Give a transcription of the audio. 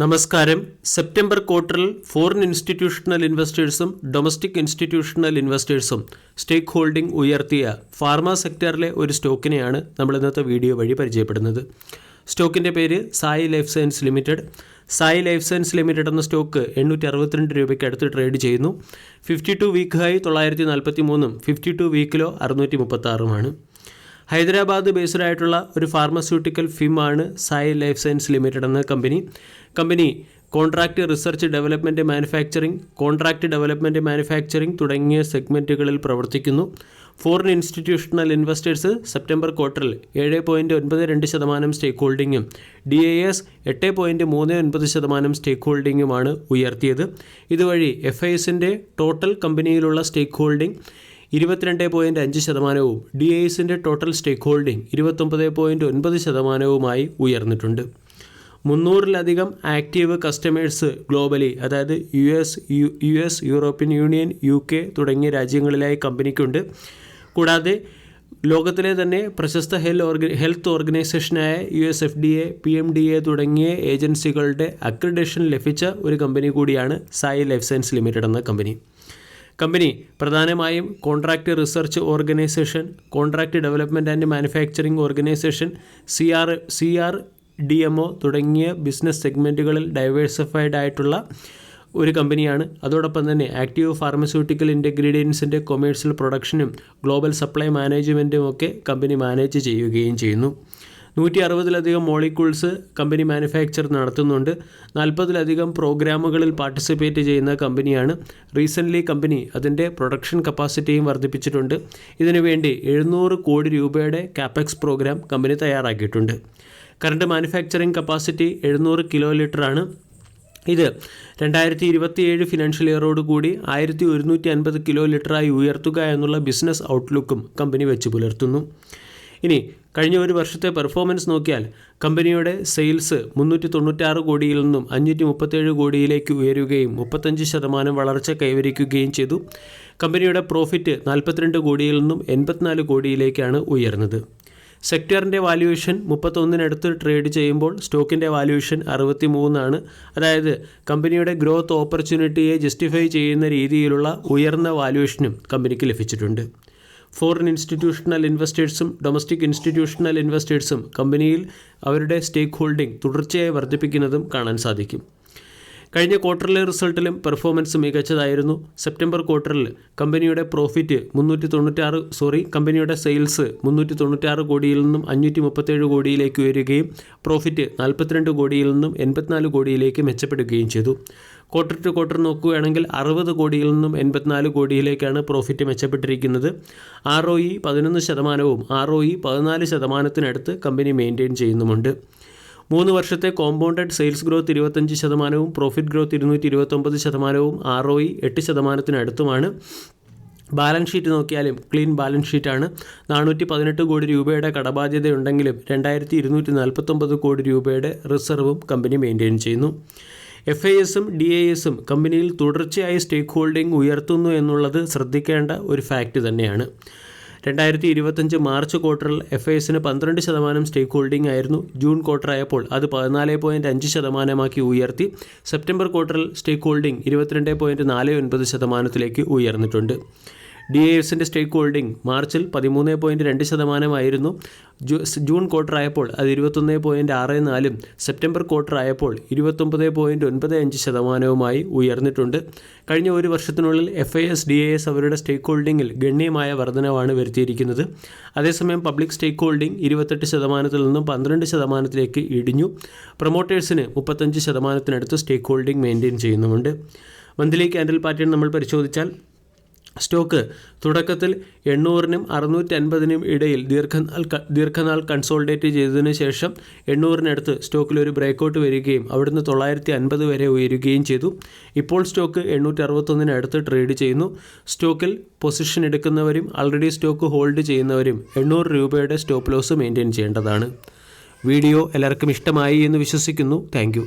നമസ്കാരം. സെപ്റ്റംബർ ക്വാർട്ടറിൽ foreign institutional ഇൻവെസ്റ്റേഴ്സും ഡൊമസ്റ്റിക് ഇൻസ്റ്റിറ്റ്യൂഷണൽ ഇൻവെസ്റ്റേഴ്സും സ്റ്റേക്ക് ഹോൾഡിംഗ് ഉയർത്തിയ ഫാർമ സെക്ടറിലെ ഒരു സ്റ്റോക്കിനെയാണ് നമ്മൾ ഇന്നത്തെ വീഡിയോ വഴി പരിചയപ്പെടുന്നത്. സ്റ്റോക്കിന്റെ പേര് Sai life science limited. Sai life science limited എന്ന സ്റ്റോക്ക് എണ്ണൂറ്റി അറുപത്തിരണ്ട് രൂപയ്ക്ക് അടുത്ത് ട്രേഡ് ചെയ്യുന്നു. ഫിഫ്റ്റി ടു വീക്ക് ഹൈ തൊള്ളായിരത്തി നാൽപ്പത്തി മൂന്നും ഫിഫ്റ്റി ടു വീക്കിലോ അറുന്നൂറ്റി മുപ്പത്തി ആറുമാണ് ഹൈദരാബാദ് ബേസ്ഡ് ആയിട്ടുള്ള ഒരു ഫാർമസ്യൂട്ടിക്കൽ ഫിമാണ് സായി ലൈഫ് സയൻസ് ലിമിറ്റഡ് എന്ന company. Company contract research development manufacturing contract development manufacturing തുടങ്ങിയ സെഗ്മെന്റുകളിൽ പ്രവർത്തിക്കുന്നു. ഫോറിൻ ഇൻസ്റ്റിറ്റ്യൂഷണൽ ഇൻവെസ്റ്റേഴ്സ് സെപ്റ്റംബർ ക്വാർട്ടറിൽ ഏഴ് പോയിന്റ് ഒൻപത് രണ്ട് ശതമാനം സ്റ്റേക്ക് ഹോൾഡിങ്ങും ഡി എ എസ് എട്ട് പോയിന്റ് മൂന്ന് ഒൻപത് ശതമാനം സ്റ്റേക്ക് ഹോൾഡിങ്ങുമാണ് ഉയർത്തിയത്. ഇതുവഴി എഫ് ഐ എസിന്റെ ടോട്ടൽ കമ്പനിയിലുള്ള സ്റ്റേക്ക് ഹോൾഡിംഗ് ഇരുപത്തിരണ്ട് പോയിന്റ് അഞ്ച് ശതമാനവും ഡി എസിന്റെ ടോട്ടൽ സ്റ്റേക്ക് ഹോൾഡിംഗ് ഇരുപത്തൊമ്പത് പോയിന്റ് ഒൻപത് ശതമാനവുമായി ഉയർന്നിട്ടുണ്ട്. മുന്നൂറിലധികം ആക്റ്റീവ് കസ്റ്റമേഴ്സ് ഗ്ലോബലി അതായത് U S U S European Union U K തുടങ്ങിയ രാജ്യങ്ങളിലായി കമ്പനിക്കുണ്ട്. കൂടാതെ ലോകത്തിലെ തന്നെ പ്രശസ്ത ഹെൽ ഓർഗ health ഓർഗനൈസേഷനായ U S F D A P M D A തുടങ്ങിയ ഏജൻസികളുടെ അക്രഡേഷൻ ലഭിച്ച ഒരു കമ്പനി കൂടിയാണ് സായി ലൈഫ് സയൻസ് ലിമിറ്റഡ് എന്ന കമ്പനി. കമ്പനി പ്രധാനമായും contract research organisation contract development and manufacturing organisation C R C R D M O തുടങ്ങിയ business സെഗ്മെന്റുകളിൽ diversified ആയിട്ടുള്ള ഒരു കമ്പനിയാണ്. അതോടൊപ്പം തന്നെ ആക്റ്റീവ് ഫാർമസ്യൂട്ടിക്കൽ ഇൻഗ്രീഡിയൻസിന്റെ കൊമേഴ്സ്യൽ പ്രൊഡക്ഷനും ഗ്ലോബൽ സപ്ലൈ മാനേജ്മെന്റും ഒക്കെ കമ്പനി മാനേജ് ചെയ്യുകയും ചെയ്യുന്നു. നൂറ്റി അറുപതിലധികം മോളിക്യൂൾസ് കമ്പനി മാനുഫാക്ചർ നടത്തുന്നുണ്ട്. നാൽപ്പതിലധികം പ്രോഗ്രാമുകളിൽ പാർട്ടിസിപ്പേറ്റ് ചെയ്യുന്ന കമ്പനിയാണ് റീസെന്റ്ലി കമ്പനി. അതിന്റെ പ്രൊഡക്ഷൻ കപ്പാസിറ്റിയും വർദ്ധിപ്പിച്ചിട്ടുണ്ട്. ഇതിനുവേണ്ടി എഴുന്നൂറ് കോടി രൂപയുടെ കാപ്പക്സ് പ്രോഗ്രാം കമ്പനി തയ്യാറാക്കിയിട്ടുണ്ട്. കറണ്ട് മാനുഫാക്ചറിംഗ് കപ്പാസിറ്റി എഴുന്നൂറ് കിലോ ലിറ്ററാണ്. ഇത് രണ്ടായിരത്തി ഇരുപത്തിയേഴ് ഫിനാൻഷ്യൽ ഇയറോട് കൂടി ആയിരത്തി ഒരുന്നൂറ്റി അൻപത് കിലോ ലിറ്ററായി ഉയർത്തുക എന്നുള്ള ബിസിനസ് ഔട്ട്ലുക്കും കമ്പനി വെച്ച് പുലർത്തുന്നു. ഇനി കഴിഞ്ഞ ഒരു വർഷത്തെ പെർഫോമൻസ് നോക്കിയാൽ കമ്പനിയുടെ സെയിൽസ് മുന്നൂറ്റി തൊണ്ണൂറ്റാറ് കോടിയിൽ നിന്നും അഞ്ഞൂറ്റി മുപ്പത്തേഴ് കോടിയിലേക്ക് ഉയരുകയും മുപ്പത്തഞ്ച് ശതമാനം വളർച്ച കൈവരിക്കുകയും ചെയ്തു. കമ്പനിയുടെ പ്രോഫിറ്റ് നാൽപ്പത്തിരണ്ട് കോടിയിൽ നിന്നും എൺപത്തിനാല് കോടിയിലേക്കാണ് ഉയർന്നത്. സെക്ടറിന്റെ വാല്യുവേഷൻ മുപ്പത്തൊന്നിനടുത്ത് ട്രേഡ് ചെയ്യുമ്പോൾ സ്റ്റോക്കിന്റെ വാല്യുവേഷൻ അറുപത്തി മൂന്നാണ് അതായത് കമ്പനിയുടെ ഗ്രോത്ത് ഓപ്പർച്യൂണിറ്റിയെ ജസ്റ്റിഫൈ ചെയ്യുന്ന രീതിയിലുള്ള ഉയർന്ന വാല്യുവേഷനും കമ്പനിക്ക് ലഭിച്ചിട്ടുണ്ട്. ഫോറിൻ ഇൻസ്റ്റിറ്റ്യൂഷണൽ ഇൻവെസ്റ്റേഴ്സും ഡൊമസ്റ്റിക് ഇൻസ്റ്റിറ്റ്യൂഷണൽ ഇൻവെസ്റ്റേഴ്സും കമ്പനിയിൽ അവരുടെ സ്റ്റേക്ക് ഹോൾഡിംഗ് തുടർച്ചയായി വർദ്ധിപ്പിക്കുന്നതും കാണാൻ സാധിക്കും. കഴിഞ്ഞ ക്വാർട്ടറിലെ റിസൾട്ടിലും പെർഫോമൻസ് മികച്ചതായിരുന്നു. സെപ്റ്റംബർ ക്വാർട്ടറിൽ കമ്പനിയുടെ പ്രോഫിറ്റ് മുന്നൂറ്റി തൊണ്ണൂറ്റാറ് സോറി കമ്പനിയുടെ സെയിൽസ് മുന്നൂറ്റി തൊണ്ണൂറ്റാറ് കോടിയിൽ നിന്നും അഞ്ഞൂറ്റി മുപ്പത്തേഴ് കോടിയിലേക്ക് ഉയരുകയും പ്രോഫിറ്റ് നാൽപ്പത്തിരണ്ട് കോടിയിൽ നിന്നും എൺപത്തിനാല് കോടിയിലേക്ക് മെച്ചപ്പെടുകയും ചെയ്തു. ക്വാർട്ടർ ടു ക്വാർട്ടർ നോക്കുകയാണെങ്കിൽ അറുപത് കോടിയിൽ നിന്നും എൺപത്തിനാല് കോടിയിലേക്കാണ് പ്രോഫിറ്റ് മെച്ചപ്പെട്ടിരിക്കുന്നത്. ആർ ഒ ഇ പതിനൊന്ന് ശതമാനവും ആർ ഒ ഇ പതിനാല് ശതമാനത്തിനടുത്ത് കമ്പനി മെയിന്റെയിൻ ചെയ്യുന്നുമുണ്ട്. മൂന്ന് വർഷത്തെ കോമ്പൗണ്ടഡ് സെയിൽസ് ഗ്രോത്ത് ഇരുപത്തഞ്ച് ശതമാനവും പ്രോഫിറ്റ് ഗ്രോത്ത് ഇരുന്നൂറ്റി ഇരുപത്തൊമ്പത് ശതമാനവും ആർ ഒ ഇ എട്ട് ശതമാനത്തിനടുത്തുമാണ്. ബാലൻസ് ഷീറ്റ് നോക്കിയാലും ക്ലീൻ ബാലൻസ് ഷീറ്റാണ് നാനൂറ്റി പതിനെട്ട് കോടി രൂപയുടെ കടബാധ്യതയുണ്ടെങ്കിലും രണ്ടായിരത്തി ഇരുന്നൂറ്റി നാൽപ്പത്തൊമ്പത് കോടി രൂപയുടെ റിസർവും കമ്പനി മെയിന്റെയിൻ ചെയ്യുന്നു. എഫ് ഐ എസും ഡി ഐ എസും കമ്പനിയിൽ തുടർച്ചയായി സ്റ്റേക്ക് ഹോൾഡിംഗ് ഉയർത്തുന്നു എന്നുള്ളത് ശ്രദ്ധിക്കേണ്ട ഒരു ഫാക്റ്റ് തന്നെയാണ്. രണ്ടായിരത്തി ഇരുപത്തഞ്ച് മാർച്ച് ക്വാർട്ടറിൽ എഫ് ഐ എസിന് പന്ത്രണ്ട് ശതമാനം സ്റ്റേക്ക് ഹോൾഡിംഗ് ആയിരുന്നു. ജൂൺ ക്വാർട്ടർ ആയപ്പോൾ അത് പതിനാല് പോയിന്റ് അഞ്ച് ശതമാനമാക്കി ഉയർത്തി. സെപ്റ്റംബർ ക്വാർട്ടറിൽ സ്റ്റേക്ക് ഹോൾഡിംഗ് ഇരുപത്തിരണ്ട് പോയിന്റ് നാല് ഒൻപത് ശതമാനത്തിലേക്ക് ഉയർന്നിട്ടുണ്ട്. ഡി എ എസിന്റെ സ്റ്റേക്ക് ഹോൾഡിംഗ് മാർച്ചിൽ പതിമൂന്ന് പോയിന്റ് രണ്ട് ശതമാനമായിരുന്നു. ജൂൺ ക്വാർട്ടർ ആയപ്പോൾ അത് ഇരുപത്തൊന്ന് പോയിന്റ് ആറ് നാലും സെപ്റ്റംബർ ക്വാർട്ടർ ആയപ്പോൾ ഇരുപത്തൊമ്പത് പോയിന്റ് ഒൻപത് അഞ്ച് ശതമാനവുമായി ഉയർന്നിട്ടുണ്ട്. കഴിഞ്ഞ ഒരു വർഷത്തിനുള്ളിൽ F I S D A S അവരുടെ സ്റ്റേക്ക് ഹോൾഡിങ്ങിൽ ഗണ്യമായ വർധനവാണ് വരുത്തിയിരിക്കുന്നത്. അതേസമയം പബ്ലിക് സ്റ്റേക്ക് ഹോൾഡിംഗ് ഇരുപത്തെട്ട് ശതമാനത്തിൽ നിന്നും പന്ത്രണ്ട് ശതമാനത്തിലേക്ക് ഇടിഞ്ഞു. പ്രൊമോട്ടേഴ്സിന് മുപ്പത്തഞ്ച് ശതമാനത്തിനടുത്ത് സ്റ്റേക്ക് ഹോൾഡിംഗ് മെയിന്റെയിൻ ചെയ്യുന്നുമുണ്ട്. മന്ത്ലി ക്യാൻഡിൽ പാറ്റേൺ നമ്മൾ പരിശോധിച്ചാൽ സ്റ്റോക്ക് തുടക്കത്തിൽ എണ്ണൂറിനും അറുന്നൂറ്റി അൻപതിനും ഇടയിൽ ദീർഘനാൾ ദീർഘനാൾ കൺസോൾഡേറ്റ് ചെയ്തതിന് ശേഷം എണ്ണൂറിനടുത്ത് സ്റ്റോക്കിൽ ഒരു ബ്രേക്കൗട്ട് വരികയും അവിടുന്ന് തൊള്ളായിരത്തി അൻപത് വരെ ഉയരുകയും ചെയ്തു. ഇപ്പോൾ സ്റ്റോക്ക് എണ്ണൂറ്റി അറുപത്തൊന്നിന് അടുത്ത് ട്രേഡ് ചെയ്യുന്നു. സ്റ്റോക്കിൽ പൊസിഷൻ എടുക്കുന്നവരും ആൾറെഡി സ്റ്റോക്ക് ഹോൾഡ് ചെയ്യുന്നവരും എണ്ണൂറ് രൂപയുടെ സ്റ്റോപ്പ് ലോസ് മെയിന്റെയിൻ ചെയ്യേണ്ടതാണ്. വീഡിയോ എല്ലാവർക്കും ഇഷ്ടമായി എന്ന് വിശ്വസിക്കുന്നു. താങ്ക്